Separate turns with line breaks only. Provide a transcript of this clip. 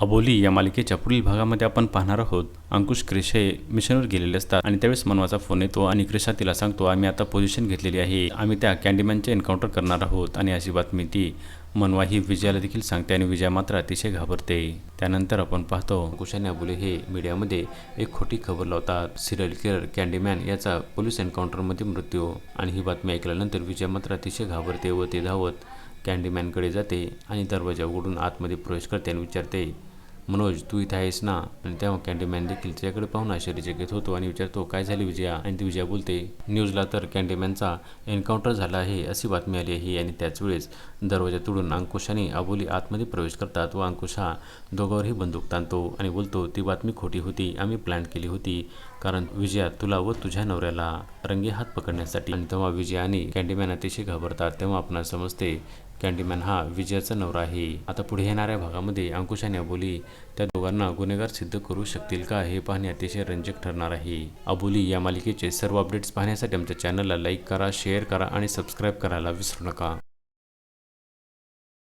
अबोली या मालिकेच्या पुढील भागामध्ये आपण पाहणार आहोत. अंकुश क्रिश हे मिशनवर गेलेले असतात आणि त्यावेळेस मनवाचा फोन येतो आणि क्रिशा तिला सांगतो आम्ही आता पोझिशन घेतलेली आहे. आम्ही त्या कॅन्डीमॅनचे एन्काउंटर करणार आहोत. आणि अशी बातमी ती मनवा ही विजयाला देखील सांगते आणि विजया मात्र अतिशय घाबरते. त्यानंतर आपण पाहतो अंकुश आणि अबोली हे मीडियामध्ये एक खोटी खबर लावतात. सिरियल किलर कॅन्डीमॅन याचा पोलीस एन्काउंटरमध्ये मृत्यू. आणि ही बातमी ऐकल्यानंतर विजया मात्र अतिशय घाबरते व ते धावत कॅन्डीमॅनकडे जाते आणि दरवाजा उघडून आतमध्ये प्रवेश करते आणि विचारते मनोज तू इथे आहेस ना? आणि तेव्हा कॅन्डीमॅन देखील त्याच्याकडे पाहून आश्चर्यचकित होतो आणि विचारतो काय झाले विजया? आणि ती विजया बोलते न्यूजला तर कॅन्डीमॅनचा एन्काउंटर झाला आहे अशी बातमी आली आहे. आणि त्याच वेळेस दरवाजा तोडून अंकुश आणि अबोली आतमध्ये प्रवेश करतात व अंकुश हा दोघांवरही बंदूक ताणतो आणि बोलतो ती बातमी खोटी होती आम्ही प्लॅन केली होती कारण विजया तुला व तुझ्या नवऱ्याला रंगे हात पकडण्यासाठी. आणि तेव्हा विजया आणि कॅन्डीमॅन अतिशय घाबरतात तेव्हा आपण समजते कॅन्डीमॅन हा विजयाचा नवरा आहे. आता पुढे येणाऱ्या भागामध्ये अंकुश आणि अबोली त्या दोघांना गुन्हेगार सिद्ध करू शकतील का हे पाहणे अतिशय रंजक ठरणार आहे. अबोली या मालिकेचे सर्व अपडेट्स पाहण्यासाठी आमच्या चॅनलला लाईक करा शेअर करा आणि सबस्क्राईब करायला विसरू नका.